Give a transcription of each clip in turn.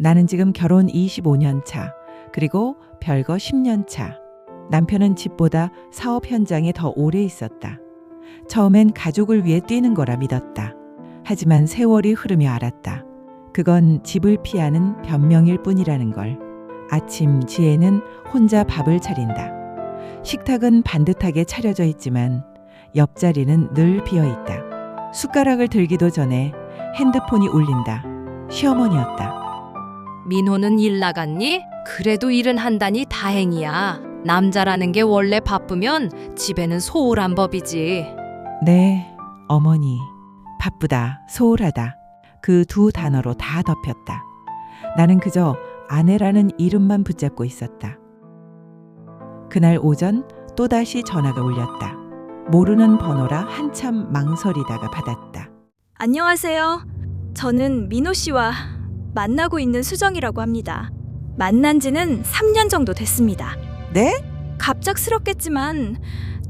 나는 지금 결혼 25년 차, 그리고 별거 10년 차. 남편은 집보다 사업 현장에 더 오래 있었다. 처음엔 가족을 위해 뛰는 거라 믿었다. 하지만 세월이 흐르며 알았다. 그건 집을 피하는 변명일 뿐이라는 걸. 아침 지혜는 혼자 밥을 차린다. 식탁은 반듯하게 차려져 있지만 옆자리는 늘 비어 있다. 숟가락을 들기도 전에 핸드폰이 울린다. 시어머니였다. 민호는 일 나갔니? 그래도 일은 한다니 다행이야. 남자라는 게 원래 바쁘면 집에는 소홀한 법이지. 네, 어머니. 바쁘다, 소홀하다. 그 두 단어로 다 덮였다. 나는 그저 아내라는 이름만 붙잡고 있었다. 그날 오전 또다시 전화가 울렸다. 모르는 번호라 한참 망설이다가 받았다. 안녕하세요. 저는 민호 씨와 만나고 있는 수정이라고 합니다. 만난 지는 3년 정도 됐습니다. 네? 갑작스럽겠지만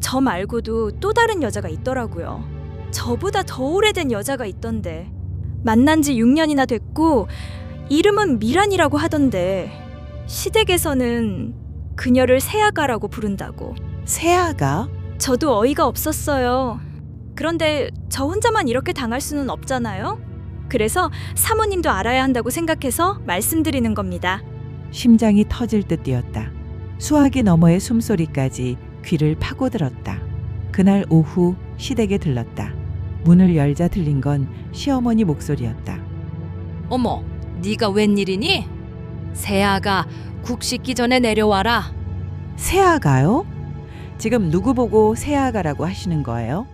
저 말고도 또 다른 여자가 있더라고요. 저보다 더 오래된 여자가 있던데 만난 지 6년이나 됐고 이름은 미란이라고 하던데 시댁에서는 그녀를 새아가라고 부른다고. 세아가? 저도 어이가 없었어요. 그런데 저 혼자만 이렇게 당할 수는 없잖아요. 그래서 사모님도 알아야 한다고 생각해서 말씀드리는 겁니다. 심장이 터질 듯 뛰었다. 수화기 너머의 숨소리까지 귀를 파고들었다. 그날 오후 시댁에 들렀다. 문을 열자 들린 건 시어머니 목소리였다. 어머, 네가 웬일이니? 세아가 국 씻기 전에 내려와라. 세아가요? 지금 누구 보고 세아가라고 하시는 거예요?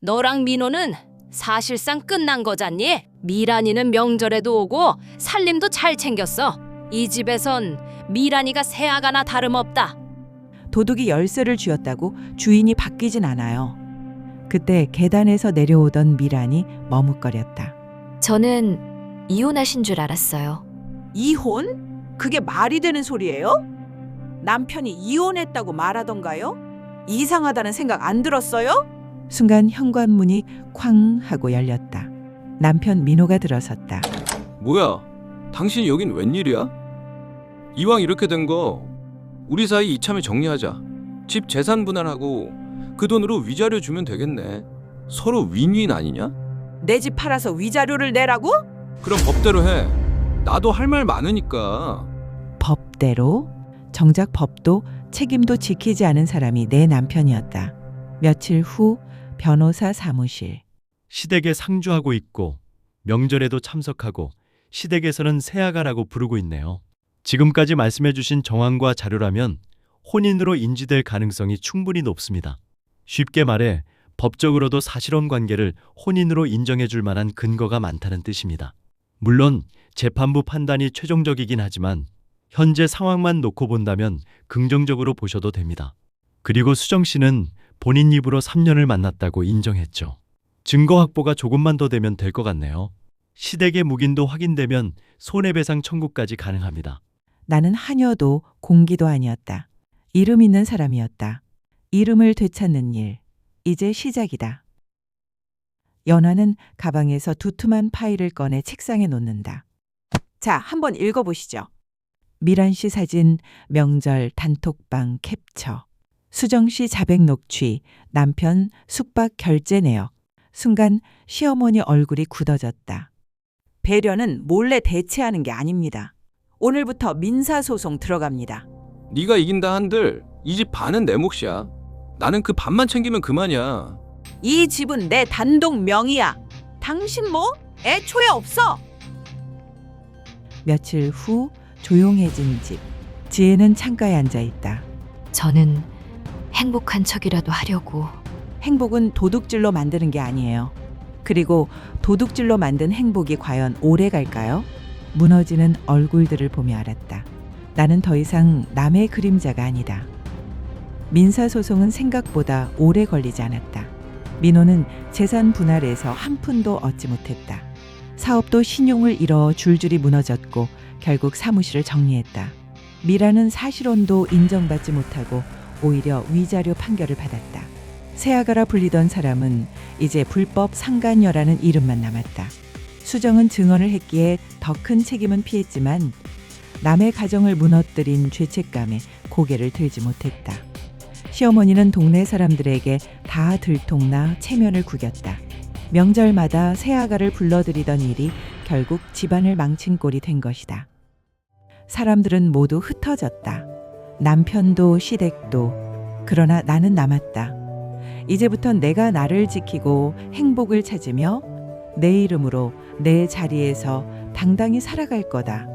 너랑 민호는 사실상 끝난 거잖니? 미란이는 명절에도 오고 살림도 잘 챙겼어. 이 집에선 미란이가 새아가나 다름없다. 도둑이 열쇠를 쥐었다고 주인이 바뀌진 않아요. 그때 계단에서 내려오던 미란이 머뭇거렸다. 저는 이혼하신 줄 알았어요. 이혼? 그게 말이 되는 소리예요? 남편이 이혼했다고 말하던가요? 이상하다는 생각 안 들었어요? 순간 현관문이 쾅 하고 열렸다. 남편 민호가 들어섰다. 뭐야? 당신 여긴 웬일이야? 이왕 이렇게 된 거 우리 사이 이참에 정리하자. 집 재산 분할하고 그 돈으로 위자료 주면 되겠네. 서로 윈윈 아니냐? 내 집 팔아서 위자료를 내라고? 그럼 법대로 해. 나도 할 말 많으니까. 법대로 정작 법도 책임도 지키지 않은 사람이 내 남편이었다. 며칠 후 변호사 사무실. 시댁에 상주하고 있고 명절에도 참석하고 시댁에서는 새아가라고 부르고 있네요. 지금까지 말씀해 주신 정황과 자료라면 혼인으로 인지될 가능성이 충분히 높습니다. 쉽게 말해 법적으로도 사실혼 관계를 혼인으로 인정해 줄 만한 근거가 많다는 뜻입니다. 물론 재판부 판단이 최종적이긴 하지만 현재 상황만 놓고 본다면 긍정적으로 보셔도 됩니다. 그리고 수정 씨는 본인 입으로 3년을 만났다고 인정했죠. 증거 확보가 조금만 더 되면 될 것 같네요. 시댁의 묵인도 확인되면 손해배상 청구까지 가능합니다. 나는 하녀도 공기도 아니었다. 이름 있는 사람이었다. 이름을 되찾는 일. 이제 시작이다. 연화는 가방에서 두툼한 파일을 꺼내 책상에 놓는다. 자, 한번 읽어보시죠. 미란 씨 사진, 명절 단톡방 캡처. 수정 씨 자백 녹취, 남편 숙박 결제 내역. 순간 시어머니 얼굴이 굳어졌다. 배려는 몰래 대체하는 게 아닙니다. 오늘부터 민사 소송 들어갑니다. 네가 이긴다 한들 이 집 반은 내 몫이야. 나는 그 반만 챙기면 그만이야. 이 집은 내 단독 명의야. 당신 뭐 애초에 없어. 며칠 후 조용해진 집. 지혜는 창가에 앉아 있다. 저는 행복한 척이라도 하려고 행복은 도둑질로 만드는 게 아니에요. 그리고 도둑질로 만든 행복이 과연 오래 갈까요? 무너지는 얼굴들을 보며 알았다. 나는 더 이상 남의 그림자가 아니다. 민사소송은 생각보다 오래 걸리지 않았다. 민호는 재산 분할에서 한 푼도 얻지 못했다. 사업도 신용을 잃어 줄줄이 무너졌고 결국 사무실을 정리했다. 미라는 사실혼도 인정받지 못하고 오히려 위자료 판결을 받았다. 세아가라 불리던 사람은 이제 불법 상간녀라는 이름만 남았다. 수정은 증언을 했기에 더 큰 책임은 피했지만 남의 가정을 무너뜨린 죄책감에 고개를 들지 못했다. 시어머니는 동네 사람들에게 다 들통나 체면을 구겼다. 명절마다 새아가를 불러들이던 일이 결국 집안을 망친 꼴이 된 것이다. 사람들은 모두 흩어졌다. 남편도 시댁도 그러나 나는 남았다. 이제부턴 내가 나를 지키고 행복을 찾으며 내 이름으로 내 자리에서 당당히 살아갈 거다.